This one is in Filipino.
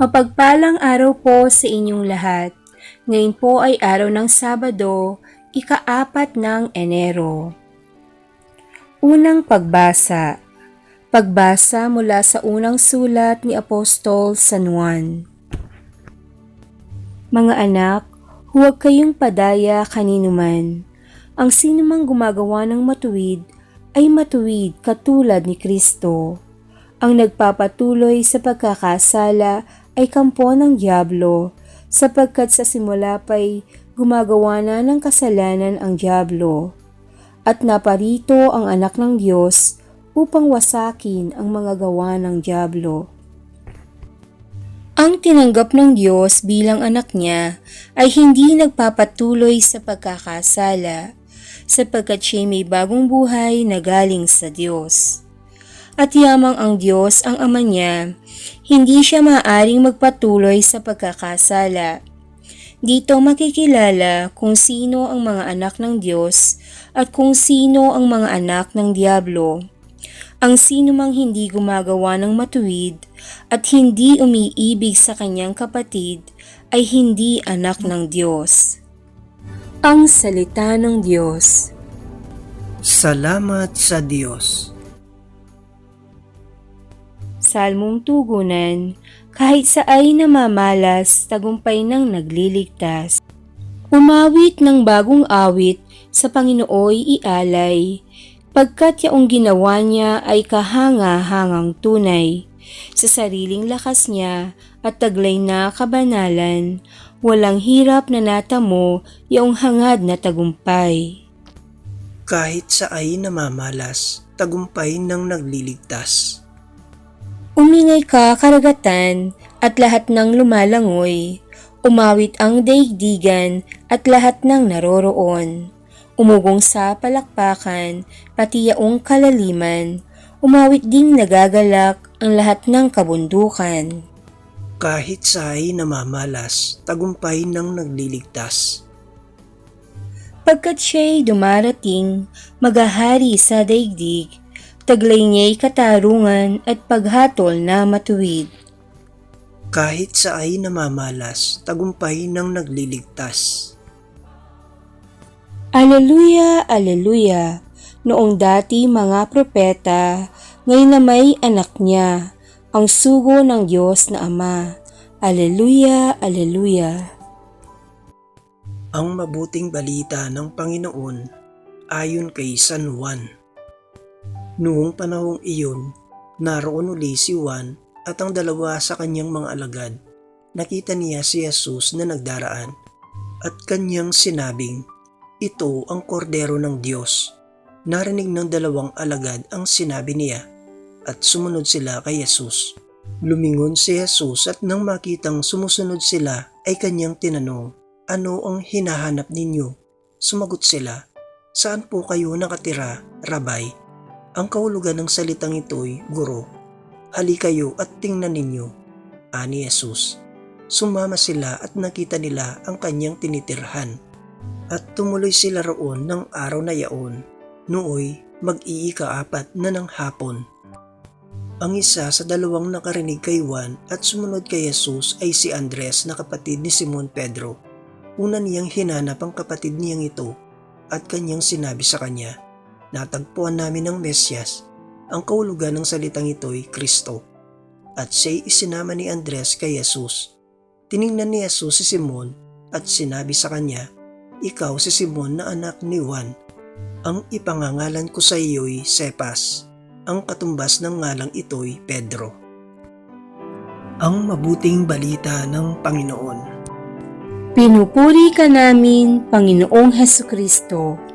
Mapagpalang araw po sa inyong lahat. Ngayon po ay araw ng Sabado, ikaapat ng Enero. Unang pagbasa. Pagbasa mula sa unang sulat ni Apostol San Juan. Mga anak, huwag kayong padaya kaninuman. Ang sinumang gumagawa ng matuwid ay matuwid katulad ni Kristo. Ang nagpapatuloy sa pagkakasala ay kampo ng Diablo, sapagkat sa simula pa'y gumagawa na ng kasalanan ang Diablo. At naparito ang anak ng Diyos upang wasakin ang mga gawa ng Diablo. Ang tinanggap ng Diyos bilang anak niya ay hindi nagpapatuloy sa pagkakasala, sapagkat siya may bagong buhay na galing sa Diyos. At yamang ang Diyos ang ama niya, hindi siya maaring magpatuloy sa pagkakasala. Dito makikilala kung sino ang mga anak ng Diyos at kung sino ang mga anak ng Diablo. Ang sino mang hindi gumagawa ng matuwid at hindi umiibig sa kanyang kapatid ay hindi anak ng Diyos. Ang Salita ng Diyos Salamat sa Diyos. Salmong Tugunan, kahit sa ay namamalas, tagumpay ng nagliligtas. Umawit ng bagong awit, sa Panginooy ialay, pagkat yaong ginawa niya ay kahanga-hangang tunay. Sa sariling lakas niya at taglay na kabanalan, walang hirap na natamo yaong hangad na tagumpay. Kahit sa ay namamalas, tagumpay ng nagliligtas. Umingay ka karagatan at lahat ng lumalangoy. Umawit ang daigdigan at lahat ng naroroon. Umugong sa palakpakan, pati yaong kalaliman. Umawit ding nagagalak ang lahat ng kabundukan. Kahit sa ay namamalas, tagumpay ng nagliligtas. Pagkat siya'y dumarating, magahari sa daigdig, taglay niya'y katarungan at paghatol na matuwid. Kahit sa ay namamalas, tagumpay ng nagliligtas. Aleluya, aleluya. Noong dati mga propeta, ngayon na may anak niya, ang sugo ng Diyos na Ama. Aleluya, aleluya. Ang mabuting balita ng Panginoon ayon kay San Juan. Noong panahong iyon, naroon uli si Juan at ang dalawa sa kanyang mga alagad. Nakita niya si Jesus na nagdaraan at kanyang sinabing, Ito ang kordero ng Diyos. Narinig ng dalawang alagad ang sinabi niya at sumunod sila kay Jesus. Lumingon si Jesus at nang makitang sumusunod sila ay kanyang tinanong, Ano ang hinahanap ninyo? Sumagot sila, Saan po kayo nakatira, Rabay? Ang kahulugan ng salitang ito'y, Guro, hali kayo at tingnan ninyo. Ani Jesus. Sumama sila at nakita nila ang kanyang tinitirhan. At tumuloy sila roon ng araw na yaon. Nooy mag-iika-apat na ng hapon. Ang isa sa dalawang nakarinig kay Juan at sumunod kay Jesus ay si Andres na kapatid ni Simon Pedro. Una niyang hinanap ang kapatid niyang ito at kanyang sinabi sa kanya, Natagpuan namin ang Mesyas. Ang kahulugan ng salitang ito'y Kristo. At siya'y isinama ni Andres kay Jesus. Tiningnan ni Jesus si Simon at sinabi sa kanya, Ikaw si Simon na anak ni Juan. Ang ipangangalan ko sa iyo'y Cepas. Ang katumbas ng ngalang ito'y Pedro. Ang mabuting balita ng Panginoon. Pinupuri ka namin, Panginoong Heso Kristo.